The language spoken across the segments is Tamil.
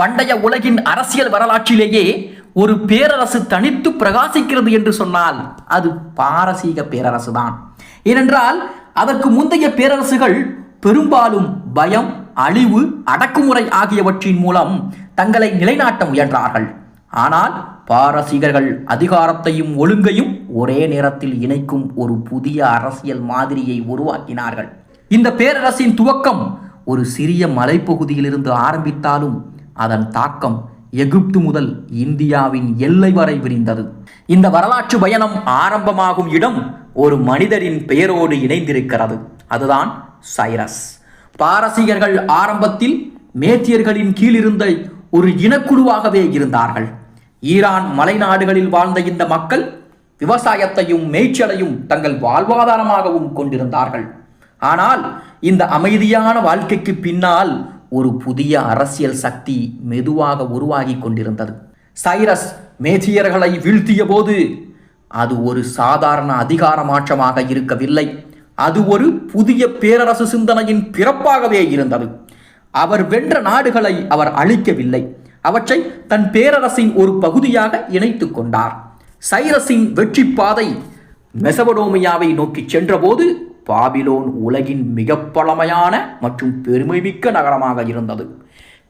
பண்டைய உலகின் அரசியல் வரலாற்றிலேயே ஒரு பேரரசு தனித்து பிரகாசிக்கிறது என்று சொன்னால் அது பாரசீக பேரரசு தான் ஏனென்றால் அதற்கு முந்தைய பேரரசுகள் பெரும்பாலும் பயம் அழிவு அடக்குமுறை ஆகியவற்றின் மூலம் தங்களை நிலைநாட்ட முயன்றார்கள். ஆனால் பாரசீகர்கள் அதிகாரத்தையும் ஒழுங்கையும் ஒரே நேரத்தில் இணைக்கும் ஒரு புதிய அரசியல் மாதிரியை உருவாக்கினார்கள். இந்த பேரரசின் துவக்கம் ஒரு சிறிய மலைப்பகுதியிலிருந்து ஆரம்பித்தாலும் அதன் தாக்கம் எகிப்து முதல் இந்தியாவின் எல்லை வரை விரிந்தது. இந்த வரலாற்று பயணம் ஆரம்பமாகும் இடம் ஒரு மனிதரின் பெயரோடு இணைந்திருக்கிறது. அதுதான் சைரஸ். பாரசீகர்கள் ஆரம்பத்தில் மேத்தியர்களின் கீழ் இருந்த ஒரு இனக்குழுவாகவே இருந்தார்கள். ஈரான் மலைநாடுகளில் வாழ்ந்த இந்த மக்கள் விவசாயத்தையும் மேய்ச்சலையும் தங்கள் வாழ்வாதாரமாகவும் கொண்டிருந்தார்கள். ஆனால் இந்த அமைதியான வாழ்க்கைக்கு பின்னால் ஒரு புதிய அரசியல் சக்தி மெதுவாக உருவாகி கொண்டிருந்தது. சைரஸ் மேதியர்களை வீழ்த்திய போது அது ஒரு சாதாரண அதிகார மாற்றமாக இருக்கவில்லை. அது ஒரு புதிய பேரரசு சிந்தனையின் பிறப்பாகவே இருந்தது. அவர் வென்ற நாடுகளை அவர் அழிக்கவில்லை. அவற்றை தன் பேரரசின் ஒரு பகுதியாக இணைத்துக் கொண்டார். சைரஸின் வெற்றி பாதை மெசபடோமியாவை நோக்கி சென்றபோது பாபிலோன் உலகின் மிக பழமையான மற்றும் பெருமைமிக்க நகரமாக இருந்தது.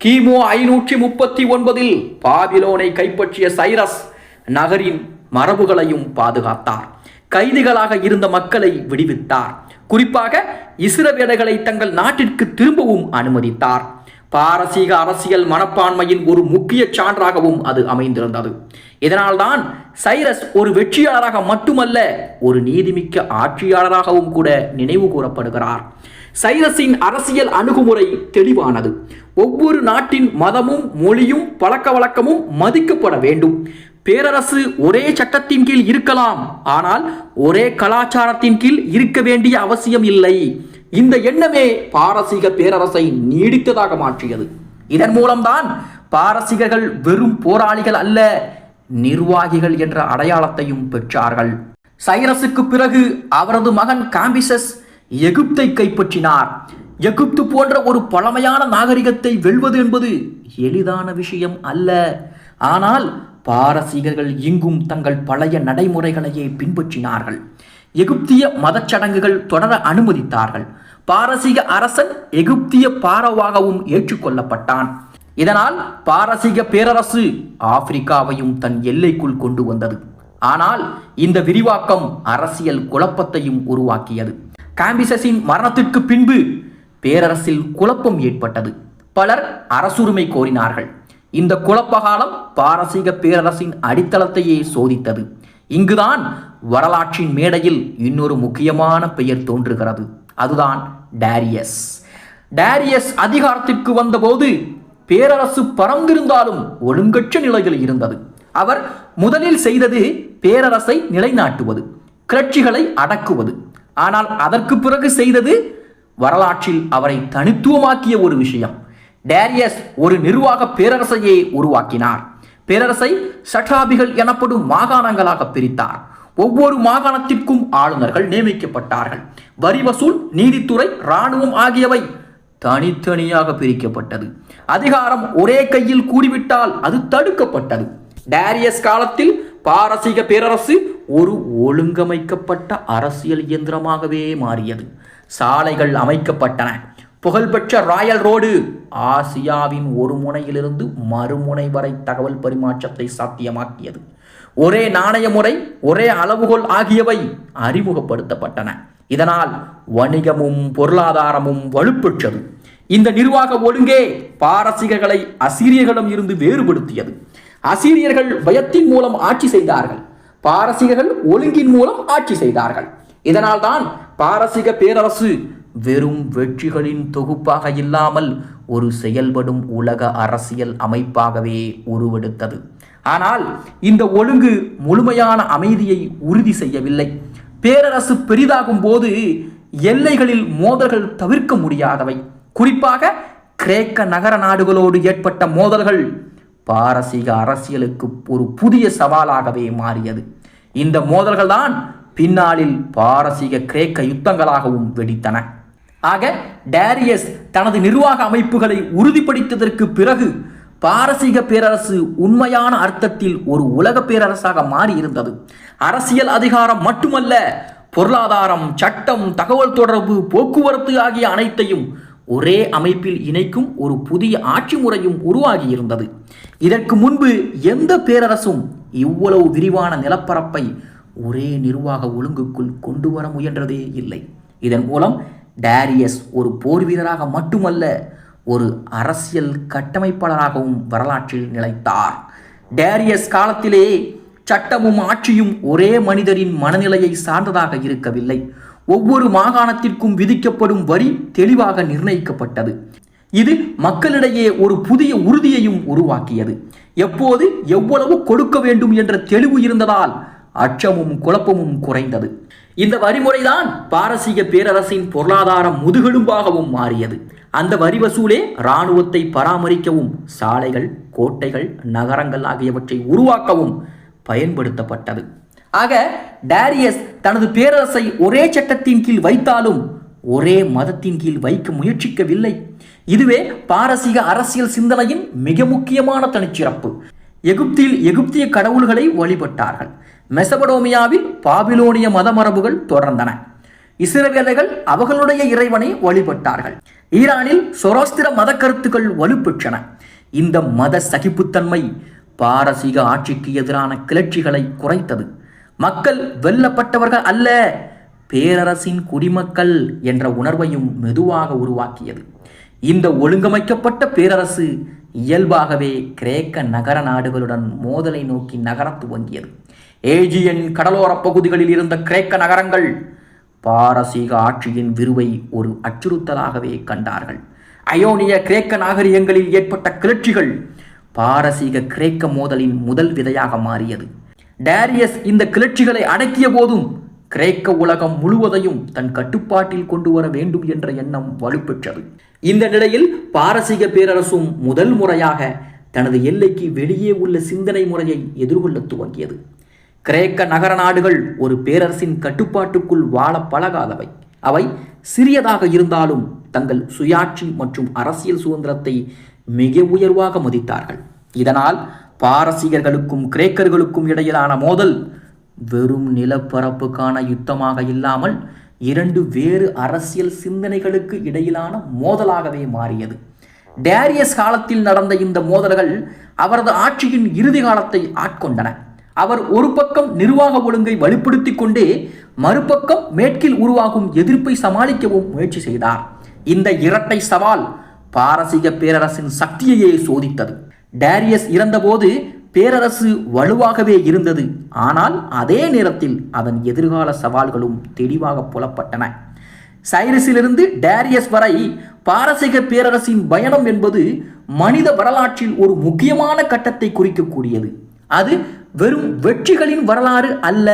கிமு ஐநூற்றி முப்பத்தி ஒன்பதில் பாபிலோனை கைப்பற்றிய சைரஸ் நகரின் மரபுகளையும் பாதுகாத்தார். கைதிகளாக இருந்த மக்களை விடுவித்தார். குறிப்பாக இஸ்ரவேலர்களை தங்கள் நாட்டிற்கு திரும்பவும் அனுமதித்தார். பாரசீக அரசியல் மனப்பான்மையின் ஒரு முக்கிய சான்றாகவும் அது அமைந்திருந்தது. இதனால்தான் சைரஸ் ஒரு வெற்றியாளராக மட்டுமல்ல ஒரு நீதிமிக்க ஆட்சியாளராகவும் கூட நினைவு கூறப்படுகிறார். சைரஸின் அரசியல் அணுகுமுறை தெளிவானது. ஒவ்வொரு நாட்டின் மதமும் மொழியும் பழக்க வழக்கமும் மதிக்கப்பட வேண்டும். பேரரசு ஒரே சட்டத்தின் கீழ் இருக்கலாம். ஆனால் ஒரே கலாச்சாரத்தின் கீழ் இருக்க வேண்டிய அவசியம் இல்லை. இந்த எண்ணமே பாரசீக பேரரசை நீடித்ததாக மாற்றியது. இதன் மூலம்தான் பாரசீகர்கள் வெறும் போராளிகள் அல்ல நிர்வாகிகள் என்ற அடையாளத்தையும் பெற்றார்கள். சைரஸுக்கு பிறகு அவரது மகன் காம்பிசஸ் எகிப்தை கைப்பற்றினார். எகிப்து போன்ற ஒரு பழமையான நாகரிகத்தை வெல்வது என்பது எளிதான விஷயம் அல்ல. ஆனால் பாரசீகர்கள் இங்கும் தங்கள் பழைய நடைமுறைகளையே பின்பற்றினார்கள். எகிப்திய மதச்சடங்குகள் தொடர அனுமதித்தார்கள். பாரசீக அரசன் எகிப்திய பாரவாகவும் ஏற்றுக்கொள்ளப்பட்டான். இதனால் பாரசீக பேரரசு ஆப்பிரிக்காவையும் தன் எல்லைக்குள் கொண்டு வந்தது. ஆனால் இந்த விரிவாக்கம் அரசியல் குழப்பத்தையும் உருவாக்கியது. காம்பிசஸின் மரணத்திற்கு பின்பு பேரரசில் குழப்பம் ஏற்பட்டது. பலர் அரசுரிமை கோரினார்கள். இந்த குழப்பகாலம் பாரசீக பேரரசின் அடித்தளத்தையே சோதித்தது. இங்குதான் வரலாற்றின் மேடையில் இன்னொரு முக்கியமான பெயர் தோன்றுகிறது. அதுதான் டேரியஸ். டேரியஸ் அதிகாரத்திற்கு வந்தபோது பேரரசு பறந்திருந்தாலும் ஒழுங்கற்ற நிலையில் இருந்தது. அவர் முதலில் செய்தது பேரரசை நிலைநாட்டுவது கிளர்ச்சிகளை அடக்குவது. ஆனால் அதற்கு பிறகு செய்தது வரலாற்றில் அவரை தனித்துவமாக்கிய ஒரு விஷயம். டேரியஸ் ஒரு நிர்வாக பேரரசையே உருவாக்கினார். பேரரசை சட்டாபிகள் எனப்படும் மாகாணங்களாக பிரித்தார். ஒவ்வொரு மாகாணத்திற்கும் ஆளுநர்கள் நியமிக்கப்பட்டார்கள். வரி வசூல் நீதித்துறை இராணுவம் ஆகியவை தனித்தனியாக பிரிக்கப்பட்டது. அதிகாரம் ஒரே கையில் கூடிவிட்டால் அது தடுக்கப்பட்டது. டேரியஸ் காலத்தில் பாரசீக பேரரசு ஒரு ஒழுங்கமைக்கப்பட்ட அரசியல் இயந்திரமாகவே மாறியது. சாலைகள் அமைக்கப்பட்டன. புகழ்பெற்ற ராயல் ரோடு. ஆசியாவின் ஒரு முனையிலிருந்து மறுமுனை வரை தகவல் பரிமாற்றத்தை சாத்தியமாக்கியது. ஒரே நாணய முறை ஒரே அளவுகோல் ஆகியவை அறிமுகப்படுத்தப்பட்டன. இதனால் வணிகமும் பொருளாதாரமும் வலுப்பெற்றது. இந்த நிர்வாக ஒழுங்கே பாரசீகர்களை அசீரியர்களிடம் இருந்து வேறுபடுத்தியது. அசீரியர்கள் பயத்தின் மூலம் ஆட்சி செய்தார்கள். பாரசீகர்கள் ஒழுங்கின் மூலம் ஆட்சி செய்தார்கள். இதனால்தான் பாரசீக பேரரசு வெறும் வெற்றிகளின் தொகுப்பாக இல்லாமல் ஒரு செயல்படும் உலக அரசியல் அமைப்பாகவே உருவெடுத்தது. ஆனால் இந்த ஒழுங்கு முழுமையான அமைதியை உறுதி செய்யவில்லை. பேரரசு பெரிதாகும் போது எல்லைகளில் மோதல்கள் தவிர்க்க முடியாதவை. குறிப்பாக கிரேக்க நகர நாடுகளோடு ஏற்பட்ட மோதல்கள் பாரசீக அரசியலுக்கு ஒரு புதிய சவாலாகவே மாறியது. இந்த மோதல்கள் தான் பின்னாளில் பாரசீக கிரேக்க யுத்தங்களாகவும் வெடித்தன. ஆக டேரியஸ் தனது நிர்வாக அமைப்புகளை உறுதிப்படுத்ததற்கு பிறகு பாரசீக பேரரசு உண்மையான அர்த்தத்தில் ஒரு உலக பேரரசாக மாறியிருந்தது. அரசியல் அதிகாரம் மட்டுமல்ல பொருளாதாரம் சட்டம் தகவல் தொடர்பு போக்குவரத்து ஆகிய அனைத்தையும் ஒரே அமைப்பில் இணைக்கும் ஒரு புதிய ஆட்சி முறையும் உருவாகியிருந்தது. இதற்கு முன்பு எந்த பேரரசும் இவ்வளவு விரிவான நிலப்பரப்பை ஒரே நிர்வாக ஒழுங்குக்குள் கொண்டு வர முயன்றதே இல்லை. இதன் மூலம் டேரியஸ் ஒரு போர் வீரராக மட்டுமல்ல ஒரு அரசியல் கட்டமைப்பாளராகவும் வரலாற்றில் நிலைத்தார். டேரியஸ் காலத்திலே சட்டமும் ஆட்சியும் ஒரே மனிதரின் மனநிலையை சார்ந்ததாக இருக்கவில்லை. ஒவ்வொரு மாகாணத்திற்கும் விதிக்கப்படும் வரி தெளிவாக நிர்ணயிக்கப்பட்டது. இது மக்களிடையே ஒரு புதிய உறுதியையும் உருவாக்கியது. எப்போது எவ்வளவு கொடுக்க வேண்டும் என்ற தெளிவு இருந்ததால் அச்சமும் குழப்பமும் குறைந்தது. இந்த வரிமுறைதான் பாரசீக பேரரசின் பொருளாதார முதுகெலும்பாகவும் மாறியது. அந்த வரி வசூலே இராணுவத்தை பராமரிக்கவும் சாலைகள் கோட்டைகள் நகரங்கள் ஆகியவற்றை உருவாக்கவும் பயன்படுத்தப்பட்டது. ஆக டேரியஸ் தனது பேரரசை ஒரே சட்டத்தின் கீழ் வைத்தாலும் ஒரே மதத்தின் கீழ் வைக்க முயற்சிக்கவில்லை. இதுவே பாரசீக அரசியல் சிந்தனையின் மிக முக்கியமான தனிச்சிறப்பு. எகிப்தில் எகிப்திய கடவுள்களை வழிபட்டார்கள். மெசபடோமியாவில் பாபிலோனிய மத மரபுகள் தொடர்ந்தன. இஸ்ரவேலர்கள் அவர்களுடைய இறைவனை வழிபட்டார்கள். ஈரானில் சொராஸ்திர மத கருத்துக்கள் வலுப்பெற்றன. இந்த மத சகிப்புத்தன்மை பாரசீக ஆட்சிக்கு எதிரான கிளர்ச்சிகளை குறைத்தது. மக்கள் வெல்லப்பட்டவர்கள் அல்ல பேரரசின் குடிமக்கள் என்ற உணர்வையும் மெதுவாக உருவாக்கியது. இந்த ஒழுங்கமைக்கப்பட்ட பேரரசு இயல்பாகவே கிரேக்க நகர நாடுகளுடன் மோதலை நோக்கி நகரத் துவங்கியது. ஏஜியன் கடலோரப் பகுதிகளில் இருந்த கிரேக்க நகரங்கள் பாரசீக ஆட்சியின் விருவை ஒரு அச்சுறுத்தலாகவே கண்டார்கள். அயோனிய கிரேக்க நாகரிகங்களில் ஏற்பட்ட கிளர்ச்சிகள் பாரசீக கிரேக்க மோதலின் முதல் விதையாக மாறியது. டேரியஸ் இந்த கிளர்ச்சிகளை அடக்கிய போதும் கிரேக்க உலகம் முழுவதையும் தன் கட்டுப்பாட்டில் கொண்டு வர வேண்டும் என்ற எண்ணம் வலுப்பெற்றது. இந்த நிலையில் பாரசீக பேரரசும் முதல் முறையாக தனது எல்லைக்கு வெளியே உள்ள சிந்தனை முறையை எதிர்கொள்ள துவங்கியது. கிரேக்க நகர நாடுகள் ஒரு பேரரசின் கட்டுப்பாட்டுக்குள் வாழ பழகாதவை. அவை சிறியதாக இருந்தாலும் தங்கள் சுயாட்சி மற்றும் அரசியல் சுதந்திரத்தை மிக உயர்வாக மதித்தார்கள். இதனால் பாரசீகர்களுக்கும் கிரேக்கர்களுக்கும் இடையிலான மோதல் வெறும் நிலப்பரப்புக்கான யுத்தமாக இல்லாமல் இரண்டு வேறு அரசியல் சிந்தனைகளுக்கு இடையிலான மோதலாகவே மாறியது. டேரியஸ் காலத்தில் நடந்த இந்த மோதல்கள் அவரது ஆட்சியின் இறுதி காலத்தை ஆட்கொண்டன. அவர் ஒரு பக்கம் நிர்வாக ஒழுங்கை வலுப்படுத்தி கொண்டே மறுபக்கம் மேற்கில் உருவாகும் எதிர்ப்பை சமாளிக்கவும் முயற்சி செய்தார். இந்த இரட்டை சவால் பாரசீக பேரரசின் சக்தியையே சோதித்தது. டேரியஸ் இறந்தபோது பேரரசு வலுவாகவே இருந்தது. ஆனால் அதே நேரத்தில் அதன் எதிர்கால சவால்களும் தெளிவாக புலப்பட்டன. சைரஸிலிருந்து டேரியஸ் வரை பாரசீக பேரரசின் பயணம் என்பது மனித வரலாற்றில் ஒரு முக்கியமான கட்டத்தை குறிக்கக்கூடியது. அது வெறும் வெற்றிகளின் வரலாறு அல்ல.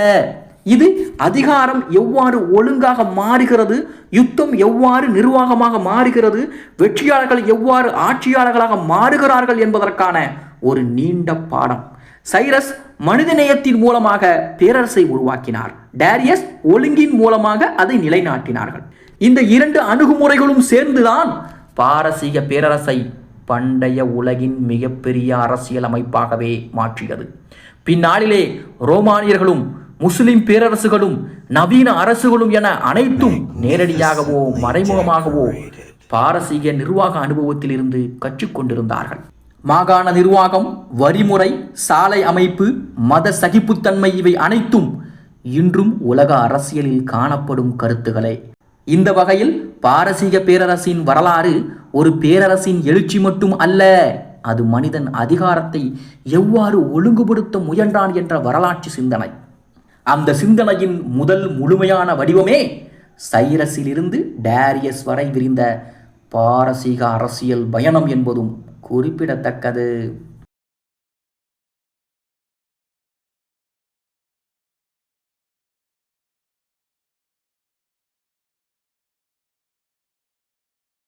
இது அதிகாரம் எவ்வாறு ஒழுங்காக மாறுகிறது யுத்தம் எவ்வாறு நிர்வாகமாக மாறுகிறது வெற்றியாளர்கள் எவ்வாறு ஆட்சியாளர்களாக மாறுகிறார்கள் என்பதற்கான ஒரு நீண்ட பாடம். சைரஸ் மனிதநேயத்தின் மூலமாக பேரரசை உருவாக்கினார். டேரியஸ் ஒழுங்கின் மூலமாக அதை நிலைநாட்டினார்கள். இந்த இரண்டு அணுகுமுறைகளும் சேர்ந்துதான் பாரசீக பேரரசை பண்டைய உலகின் மிகப்பெரிய அரசியல் அமைப்பாகவே மாற்றியது. பின்னாளிலே ரோமானியர்களும் முஸ்லிம் பேரரசுகளும் நவீன அரசுகளும் என அனைத்தும் நேரடியாகவோ மறைமுகமாகவோ பாரசீக நிர்வாக அனுபவத்திலிருந்து கற்றுக்கொண்டிருந்தார்கள். மாகாண நிர்வாகம் வரிமுறை சாலை அமைப்பு மத சகிப்புத்தன்மை இவை அனைத்தும் இன்றும் உலக அரசியலில் காணப்படும் கருத்துக்களே இந்த வகையில் பாரசீக பேரரசின் வரலாறு ஒரு பேரரசின் எழுச்சி மட்டும் அல்ல அது மனிதன் அதிகாரத்தை எவ்வாறு ஒழுங்குபடுத்த முயன்றான் என்ற வரலாற்று சிந்தனை. அந்த சிந்தனையின் முதல் முழுமையான வடிவமே சைரஸிலிருந்து டேரியஸ் வரை விரிந்த பாரசீக அரசியல் பயணம் என்பதும் குறிப்பிடத்தக்கது.